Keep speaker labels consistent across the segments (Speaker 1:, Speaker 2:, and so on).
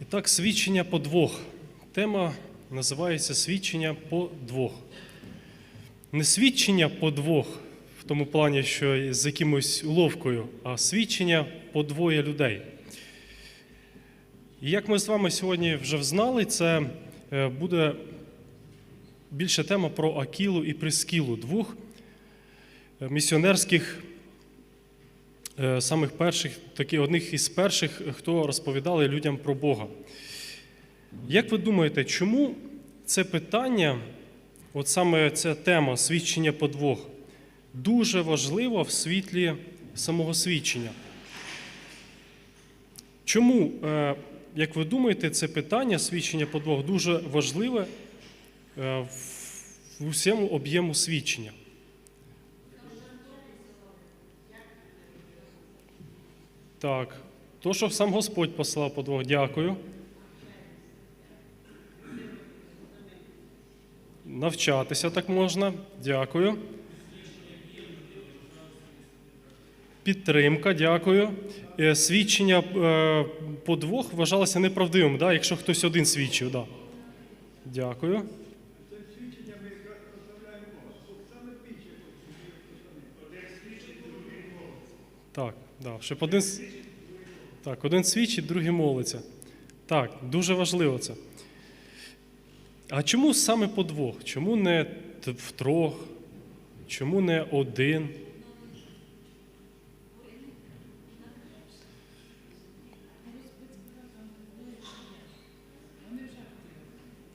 Speaker 1: І так, свідчення по двох. Тема називається Свідчення по двох. Не свідчення по двох, в тому плані, що з якимось уловкою, а свідчення по двоє людей. І як ми з вами сьогодні вже взнали, це е, буде більше тема про Акілу і Прискілу, двох е, місіонерських самих перших, такі одних із перших, хто розповідали людям про Бога. Як ви думаєте, чому це питання, от саме ця тема свідчення по двох, дуже важлива в світлі самого свідчення? Чому, е, як ви думаєте, це питання свідчення по двох дуже важливе е, в усьому об'єму свідчення? Так, то, що сам Господь послав по двох, дякую. Навчатися так можна, дякую. Підтримка, дякую. Е, Свідчення е, по двох вважалося неправдивим, да? якщо хтось один свідчив. Да. Дякую. Так, да. щоб один, так, один свідчить, другий молиться. Так, дуже важливо це. А чому саме по двох? Чому не втрьох? Чому не один?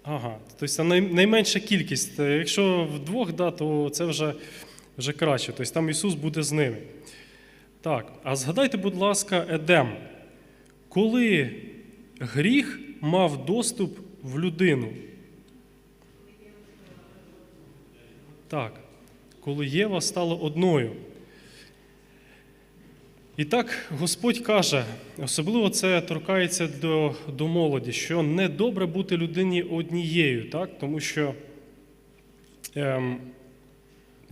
Speaker 1: Ага, тобто найменша кількість. Е, Якщо вдвох, да, то це вже, вже краще. Тобто там Ісус буде з ними. Так, а згадайте, будь ласка, Едем. Коли гріх мав доступ в людину? Так, коли Єва стала одною. І так Господь каже, особливо це торкається до, до молоді, що не добре бути людині однією, так? тому що ем,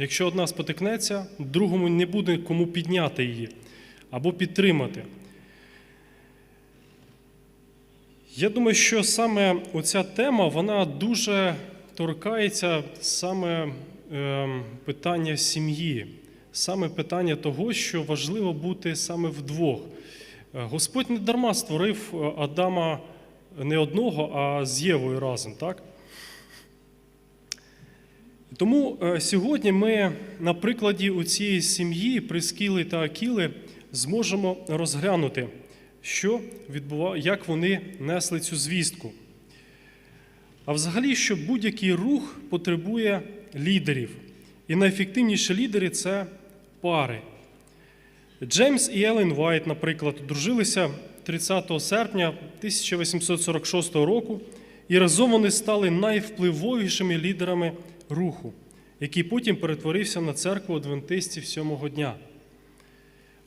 Speaker 1: якщо одна спотикнеться, другому не буде кому підняти її або підтримати. Я думаю, що саме оця тема вона дуже торкається саме ем, питання сім'ї, саме питання того, що важливо бути саме вдвох. Е, Господь не дарма створив е, Адама не одного, а з Євою разом, так? Тому е, сьогодні ми на прикладі у цієї сім'ї Прискіли та Акіли зможемо розглянути, що відбува... як вони несли цю звістку. А взагалі, що будь-який рух потребує лідерів. І найефективніші лідери це пари. Джеймс і Елен Вайт, наприклад, одружилися 30 серпня 1846 року, і разом вони стали найвпливовішими лідерами руху, який потім перетворився на церкву адвентистів сьомого дня.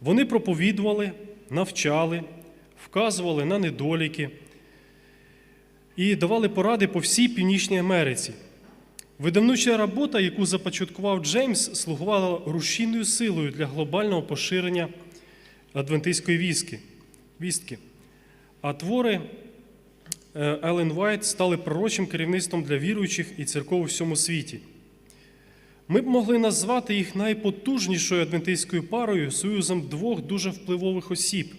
Speaker 1: Вони проповідували, навчали, вказували на недоліки і давали поради по всій Північній Америці. Видавнича робота, яку започаткував Джеймс, слугувала рушійною силою для глобального поширення адвентистської вістки. А твори Елен Вайт стали пророчим керівництвом для віруючих і церков у всьому світі. Ми б могли назвати їх найпотужнішою адвентистською парою союзом двох дуже впливових осіб,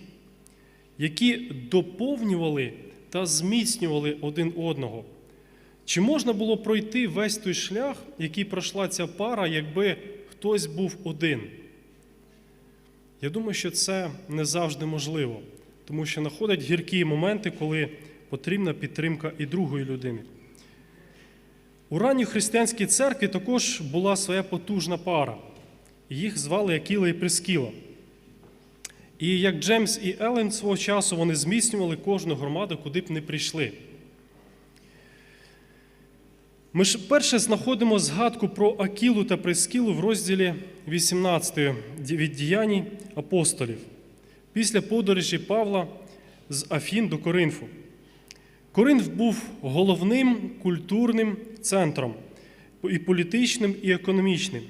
Speaker 1: які доповнювали та зміцнювали один одного. Чи можна було пройти весь той шлях, який пройшла ця пара, якби хтось був один? Я думаю, що це не завжди можливо, тому що знаходять гіркі моменти, коли потрібна підтримка і другої людини. У ранній християнській церкві також була своя потужна пара. Їх звали Акіла і Прискіла. І як Джеймс і Елен свого часу вони зміцнювали кожну громаду, куди б не прийшли. Ми ж перше знаходимо згадку про Акілу та Прискілу в розділі 18 від діянь апостолів після подорожі Павла з Афін до Коринфу. Коринф був головним культурним центром і політичним, і економічним,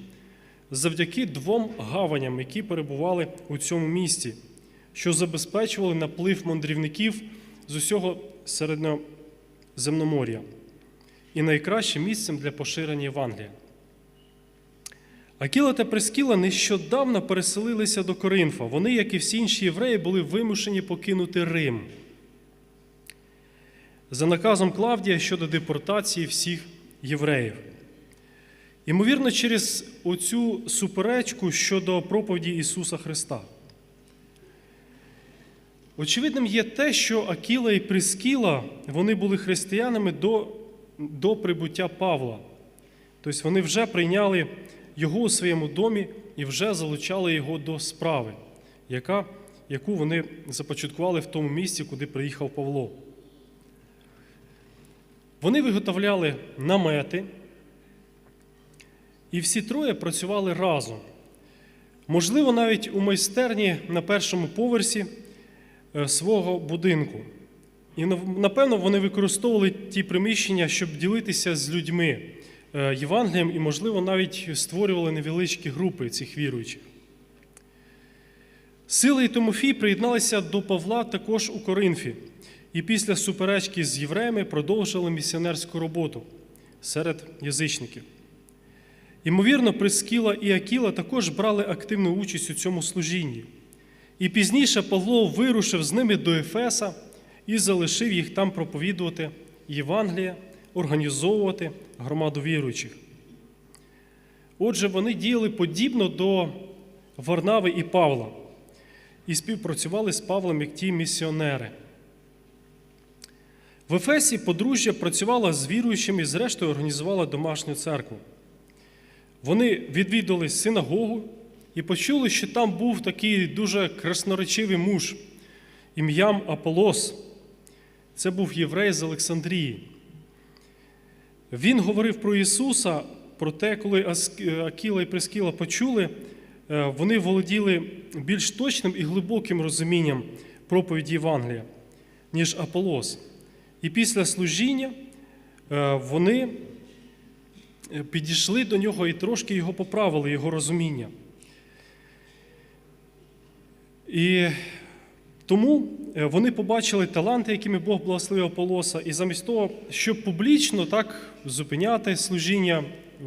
Speaker 1: завдяки двом гаваням, які перебували у цьому місті, що забезпечували наплив мандрівників з усього Середньоземномор'я і найкращим місцем для поширення Євангелія. Акіла та Прескіла нещодавно переселилися до Коринфа. Вони, як і всі інші євреї, були вимушені покинути Рим за наказом Клавдія щодо депортації всіх євреїв. Ймовірно, через оцю суперечку щодо проповіді Ісуса Христа. Очевидним є те, що Акіла і Прискіла вони були християнами до, до прибуття Павла. Тобто вони вже прийняли його у своєму домі і вже залучали його до справи, яка, яку вони започаткували в тому місці, куди приїхав Павло. Вони виготовляли намети, і всі троє працювали разом. Можливо, навіть у майстерні на першому поверсі е, свого будинку. І напевно вони використовували ті приміщення, щоб ділитися з людьми е, Євангелієм, і, можливо, навіть створювали невеличкі групи цих віруючих. Сила і Тимофій приєдналися до Павла також у Коринфі і після суперечки з євреями продовжили місіонерську роботу серед язичників. Ймовірно, Прискіла і Акіла також брали активну участь у цьому служінні. І пізніше Павло вирушив з ними до Ефеса і залишив їх там проповідувати Євангелія, організовувати громаду віруючих. Отже, вони діяли подібно до Варнави і Павла і співпрацювали з Павлом як ті місіонери. В Ефесі подружжя працювала з віруючими і, зрештою, організувала домашню церкву. Вони відвідали синагогу і почули, що там був такий дуже красноречивий муж ім'ям Аполос. Це був єврей з Олександрії. Він говорив про Ісуса, про те, коли Акіла і Прескіла почули, е, вони володіли більш точним і глибоким розумінням проповіді Євангелія, ніж Аполос. І після служіння е, вони е, підійшли до нього і трошки його поправили, його розуміння. І тому е, вони побачили таланти, якими Бог благословив Аполоса, і замість того, щоб публічно так зупиняти служіння,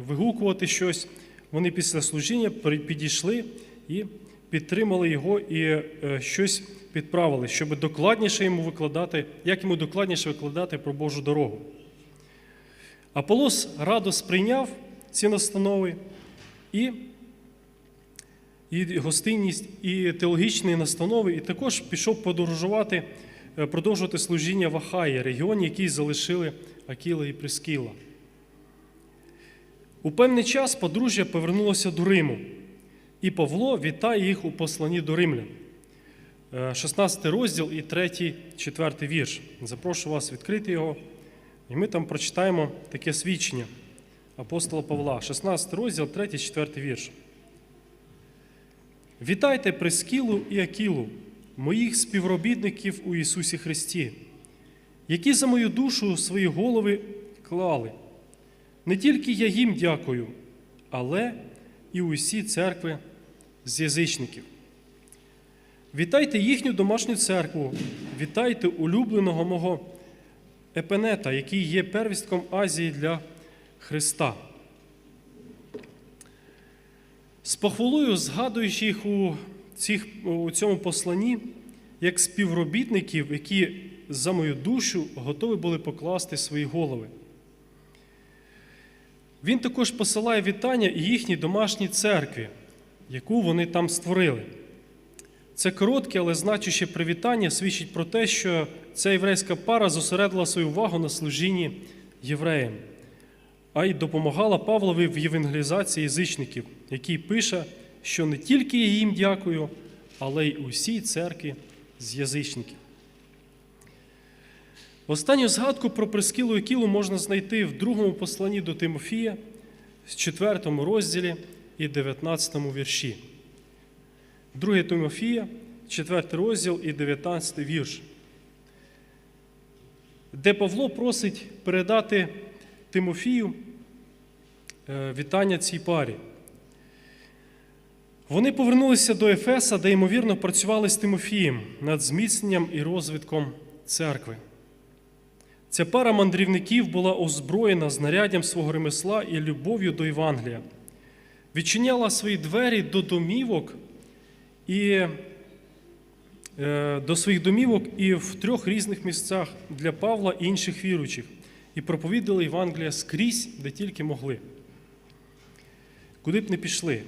Speaker 1: вигукувати щось, вони після служіння підійшли і підтримали його і щось підправили, щоб докладніше йому викладати, як йому докладніше викладати про Божу дорогу. Аполос радо сприйняв ці настанови і і гостинність, і теологічні настанови, і також пішов подорожувати, е, продовжувати служіння в Ахаї, регіоні, який залишили Акіла і Прискіла. У певний час подружжя повернулося до Риму, і Павло вітає їх у посланні до римлян. 16 розділ і 3, 4 вірш. Запрошу вас відкрити його, і ми там прочитаємо таке свідчення апостола Павла, 16 розділ, 3, 4 вірш. Вітайте Прескілу і Акілу, моїх співробітників у Ісусі Христі, які за мою душу свої голови клали. Не тільки я їм дякую, але і усі церкви з язичників. Вітайте їхню домашню церкву, вітайте улюбленого мого епенета, який є первістком Азії для Христа. З похвалою, згадуючи їх у, цих, у цьому посланні, як співробітників, які за мою душу готові були покласти свої голови. Він також посилає вітання їхній домашній церкві, яку вони там створили. Це коротке, але значуще привітання свідчить про те, що ця єврейська пара зосередила свою увагу на служінні євреям, а й допомагала Павлові в євангелізації язичників, який пише, що не тільки я їм дякую, але й усій церкві з язичників. Останню згадку про Прескілу і Кілу можна знайти в другому посланні до Тимофія, з 4 розділі і 19 вірші. 2 Тимофія, 4 розділ і 19 вірш, де Павло просить передати Тимофію е, вітання цій парі. Вони повернулися до Ефеса, де, ймовірно, працювали з Тимофієм над зміцненням і розвитком церкви. Ця пара мандрівників була озброєна знаряддям свого ремесла і любов'ю до Євангелія, відчиняла свої двері до домівок і е, до своїх домівок і в трьох різних місцях для Павла і інших віруючих, і проповідали Євангелія скрізь, де тільки могли. Куди б не пішли.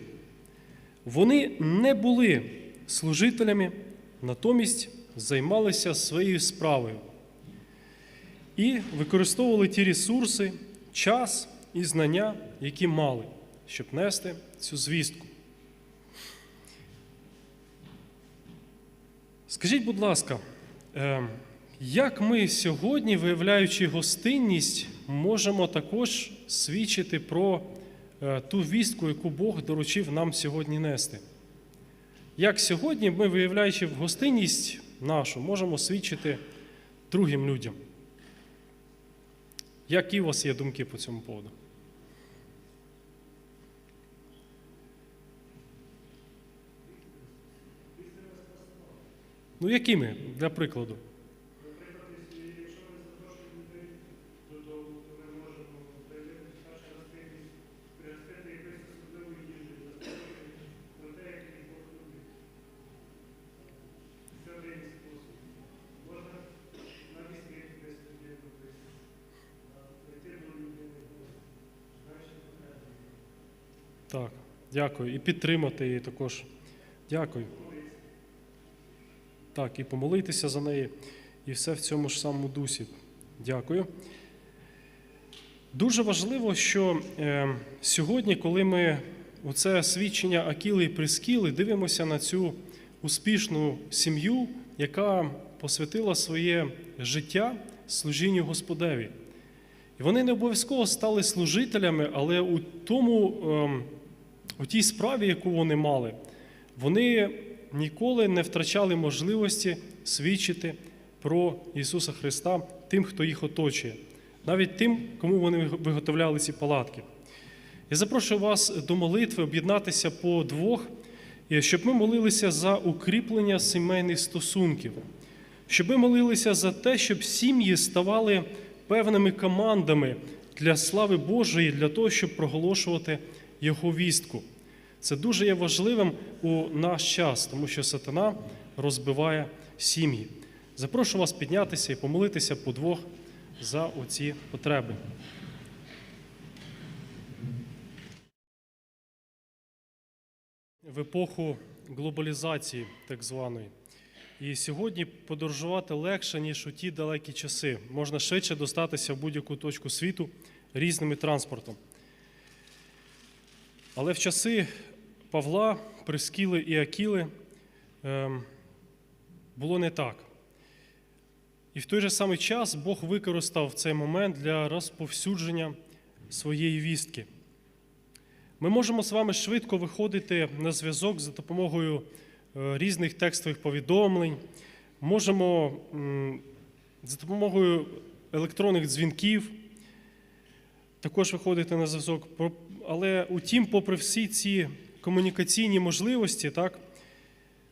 Speaker 1: Вони не були служителями, натомість займалися своєю справою і використовували ті ресурси, час і знання, які мали, щоб нести цю звістку. Скажіть, будь ласка, е, як ми сьогодні, виявляючи гостинність, можемо також свідчити про е, ту вістку, яку Бог доручив нам сьогодні нести? Як сьогодні ми, виявляючи гостинність нашу, можемо свідчити другим людям? Які у вас є думки по цьому поводу? Ну, якими, для прикладу? Так, дякую. І підтримати її також. Дякую. Так, і помолитися за неї, і все в цьому ж самому дусі. Дякую. Дуже важливо, що е, сьогодні, коли ми у це свідчення Акіли і Прискіли, дивимося на цю успішну сім'ю, яка посвятила своє життя служінню Господеві. І вони не обов'язково стали служителями, але у тому, ем, у тій справі, яку вони мали, вони ніколи не втрачали можливості свідчити про Ісуса Христа тим, хто їх оточує, навіть тим, кому вони виготовляли ці палатки. Я запрошую вас до молитви об'єднатися по двох, щоб ми молилися за укріплення сімейних стосунків, щоб ми молилися за те, щоб сім'ї ставали певними командами для слави Божої, для того, щоб проголошувати Його вістку. Це дуже є важливим у наш час, тому що сатана розбиває сім'ї. Запрошую вас піднятися і помолитися по двох за оці потреби. В епоху глобалізації, так званої. І сьогодні подорожувати легше, ніж у ті далекі часи. Можна швидше достатися в будь-яку точку світу різними транспортом. Але в часи Павла, Прискіли і Акіли ем, було не так. І в той же самий час Бог використав цей момент для розповсюдження своєї вістки. Ми можемо з вами швидко виходити на зв'язок за допомогою е, різних текстових повідомлень, можемо за допомогою електронних дзвінків також виходити на зв'язок. Але утім, попри всі ці комунікаційні можливості, так,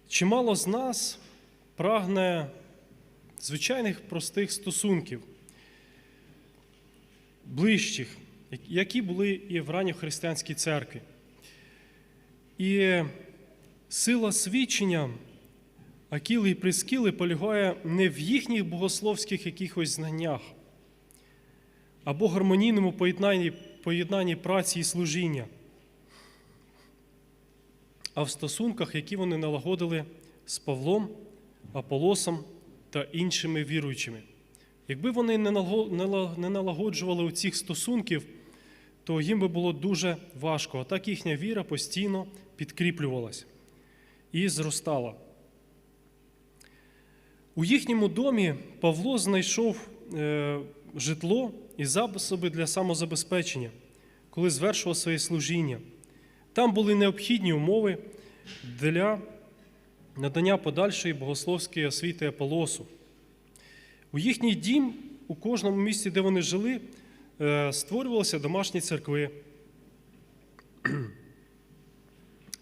Speaker 1: чимало з нас прагне звичайних простих стосунків, ближчих, які були і в ранньохристиянській церкві. І сила свідчення Акіли і Прискіли полягає не в їхніх богословських якихось знаннях або гармонійному поєднанні, поєднанні праці і служіння, а в стосунках, які вони налагодили з Павлом, Аполосом та іншими віруючими. Якби вони не налагоджували у цих стосунків, то їм би було дуже важко. А так їхня віра постійно підкріплювалася і зростала. У їхньому домі Павло знайшов е, житло і засоби для самозабезпечення, коли звершував своє служіння. Там були необхідні умови для надання подальшої богословської освіти Аполосу. У їхній дім, у кожному місці, де вони жили, е, створювалися домашні церкви.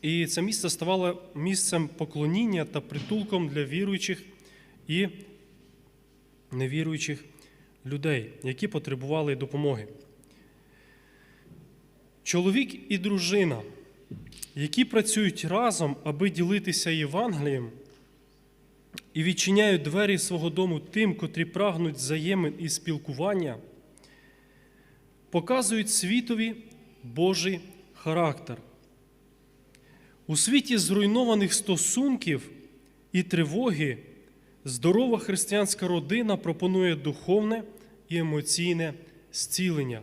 Speaker 1: І це місце ставало місцем поклоніння та притулком для віруючих і невіруючих людей, які потребували допомоги. Чоловік і дружина, які працюють разом, аби ділитися Євангелієм, і відчиняють двері свого дому тим, котрі прагнуть взаємин і спілкування, показують світові Божий характер. У світі зруйнованих стосунків і тривоги здорова християнська родина пропонує духовне і емоційне зцілення.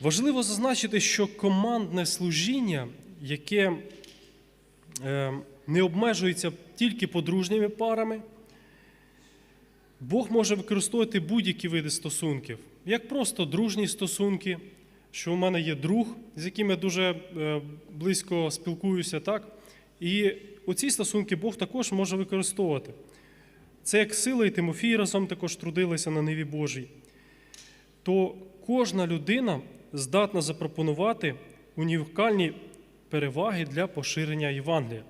Speaker 1: Важливо зазначити, що командне служіння, яке е, не обмежується тільки подружніми парами, Бог може використовувати будь-які види стосунків, як просто дружні стосунки, що у мене є друг, з яким я дуже е, близько спілкуюся, так? І оці стосунки Бог також може використовувати. Це як сила і Тимофій разом також трудилися на Ниві Божій. То кожна людина здатна запропонувати унікальні переваги для поширення Євангелія.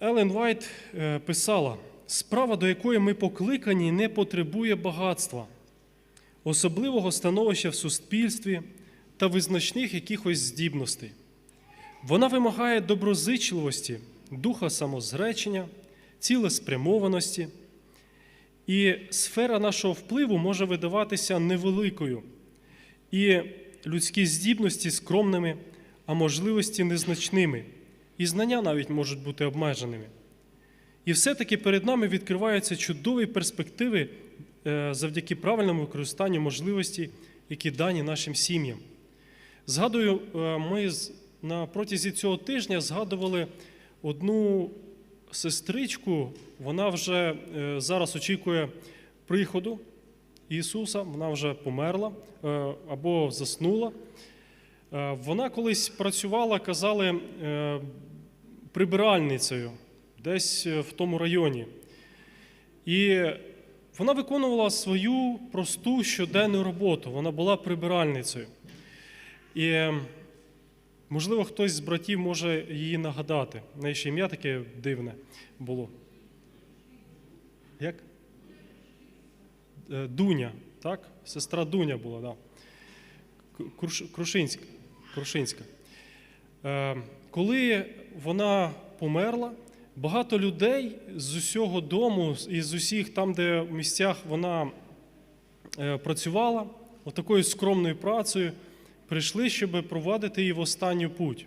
Speaker 1: Елен Вайт е, писала: справа, до якої ми покликані, не потребує багатства, особливого становища в суспільстві та визначних якихось здібностей. Вона вимагає доброзичливості, духа самозречення, цілеспрямованості, і сфера нашого впливу може видаватися невеликою, і людські здібності скромними, а можливості незначними, і знання навіть можуть бути обмеженими. І все-таки перед нами відкриваються чудові перспективи е, завдяки правильному використанню можливостей, які дані нашим сім'ям. Згадую, е, ми на протязі цього тижня згадували одну сестричку, вона вже е, зараз очікує приходу Ісуса, вона вже померла е, або заснула. Е, Вона колись працювала, казали, прибиральницею десь в тому районі. І вона виконувала свою просту щоденну роботу. Вона була прибиральницею. І, можливо, хтось з братів може її нагадати. В неї ще ім'я таке дивне було. Як? Е, Дуня, так? Сестра Дуня була. Да. Крушинська. Крушинська. Е, Коли вона померла, багато людей з усього дому і з усіх там, де в місцях вона е, працювала, отакою скромною працею, прийшли, щоб провадити її в останню путь.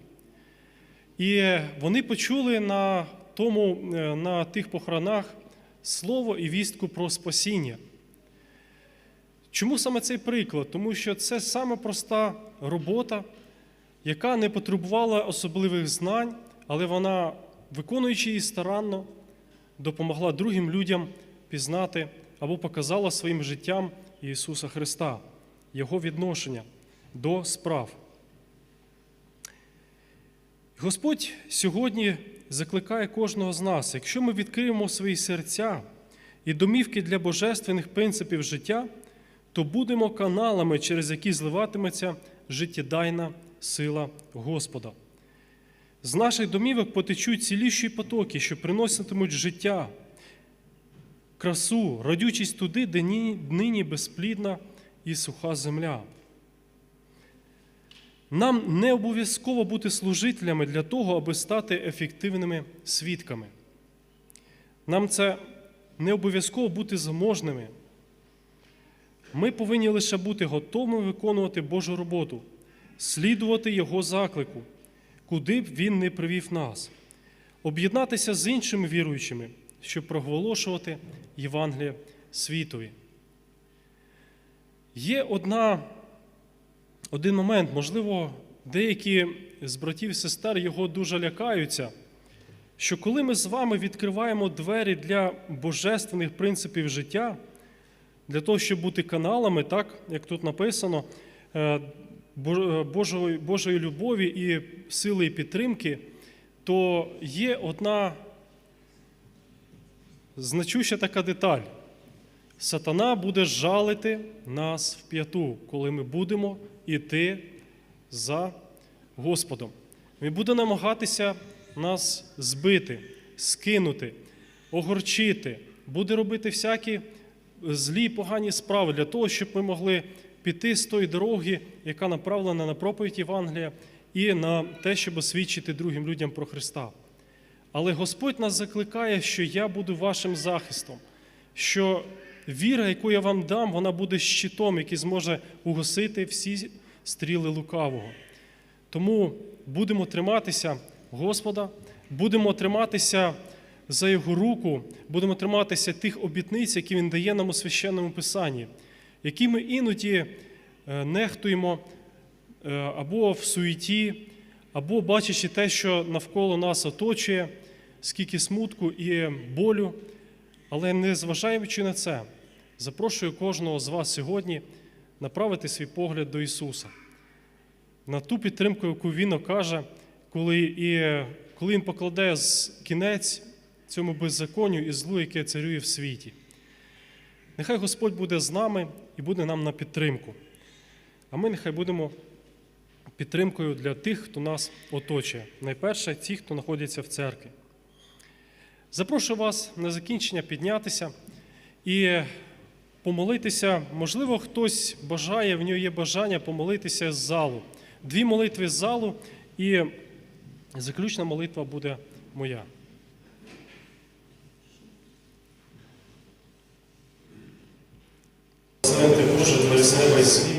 Speaker 1: І вони почули на, тому, е, на тих похоронах слово і вістку про спасіння. Чому саме цей приклад? Тому що це саме проста робота, яка не потребувала особливих знань, але вона, виконуючи її старанно, допомогла другим людям пізнати або показала своїм життям Ісуса Христа, Його відношення до справ. Господь сьогодні закликає кожного з нас, якщо ми відкриємо свої серця і домівки для божественних принципів життя, то будемо каналами, через які зливатиметься життєдайна сила Господа. З наших домівок потечуть ціліші потоки, що приноситимуть життя, красу, родючість туди, де нині безплідна і суха земля. Нам не обов'язково бути служителями для того, аби стати ефективними свідками. Нам це не обов'язково бути заможними. Ми повинні лише бути готовими виконувати Божу роботу, слідувати Його заклику, куди б Він не привів нас, об'єднатися з іншими віруючими, щоб проголошувати Євангеліє світові. Є одна, один момент, можливо, деякі з братів і сестер його дуже лякаються, що коли ми з вами відкриваємо двері для божественних принципів життя, для того, щоб бути каналами, так, як тут написано, е, Божої, Божої любові і сили і підтримки, то є одна значуща така деталь. Сатана буде жалити нас в п'яту, коли ми будемо йти за Господом. Він буде намагатися нас збити, скинути, огорчити, буде робити всякі злі погані справи для того, щоб ми могли піти з тої дороги, яка направлена на проповідь Євангелія, і на те, щоб освідчити другим людям про Христа. Але Господь нас закликає, що я буду вашим захистом, що віра, яку я вам дам, вона буде щитом, який зможе угасити всі стріли лукавого. Тому будемо триматися Господа, будемо триматися за Його руку, будемо триматися тих обітниць, які Він дає нам у священному Писанні, які ми іноді е, нехтуємо е, або в суеті, або бачачи те, що навколо нас оточує, скільки смутку і болю. Але не зважаючи на це, запрошую кожного з вас сьогодні направити свій погляд до Ісуса на ту підтримку, яку Він окаже, коли, і, коли Він покладе кінець цьому беззаконню і злу, яке царює в світі. Нехай Господь буде з нами і буде нам на підтримку. А ми нехай будемо підтримкою для тих, хто нас оточує. Найперше, ті, хто знаходяться в церкві. Запрошую вас на закінчення піднятися і помолитися. Можливо, хтось бажає, в нього є бажання помолитися з залу. Дві молитви з залу, і заключна молитва буде моя.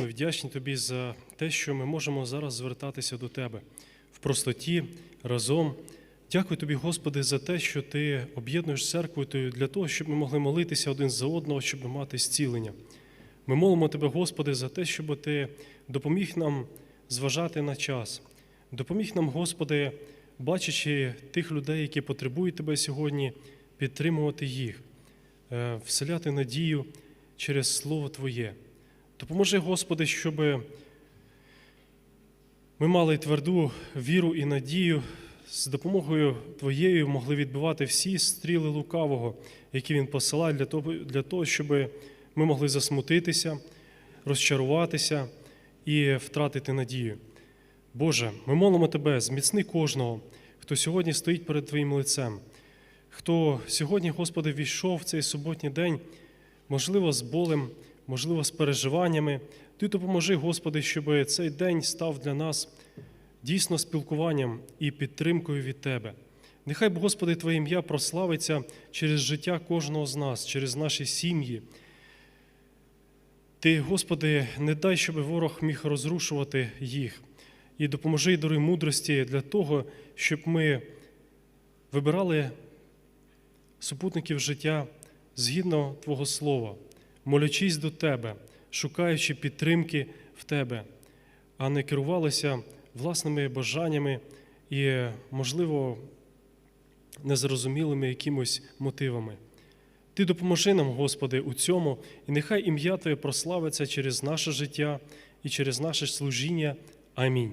Speaker 1: Ми вдячні тобі за те, що ми можемо зараз звертатися до тебе в простоті разом. Дякую тобі, Господи, за те, що ти об'єднуєш церкву для того, щоб ми могли молитися один за одного, щоб мати зцілення. Ми молимо Тебе, Господи, за те, щоб Ти допоміг нам зважати на час. Допоміг нам, Господи, бачачи тих людей, які потребують Тебе сьогодні, підтримувати їх, е, вселяти надію через Слово Твоє. Допоможи, Господи, щоб ми мали тверду віру і надію, з допомогою Твоєю могли відбивати всі стріли лукавого, які Він посилає для того, для того, щоб ми могли засмутитися, розчаруватися і втратити надію. Боже, ми молимо Тебе, зміцни кожного, хто сьогодні стоїть перед Твоїм лицем, хто сьогодні, Господи, війшов в цей суботній день, можливо, з болем, можливо, з переживаннями. Ти допоможи, Господи, щоб цей день став для нас дійсно спілкуванням і підтримкою від Тебе. Нехай, Господи, Твоє ім'я прославиться через життя кожного з нас, через наші сім'ї. Ти, Господи, не дай, щоб ворог міг розрушувати їх. І допоможи і даруй мудрості для того, щоб ми вибирали супутників життя згідно Твого Слова, молячись до Тебе, шукаючи підтримки в Тебе, а не керувалися власними бажаннями і, можливо, незрозумілими якимось мотивами. Ти допоможи нам, Господи, у цьому, і нехай ім'я Твоє прославиться через наше життя і через наше служіння. Амінь.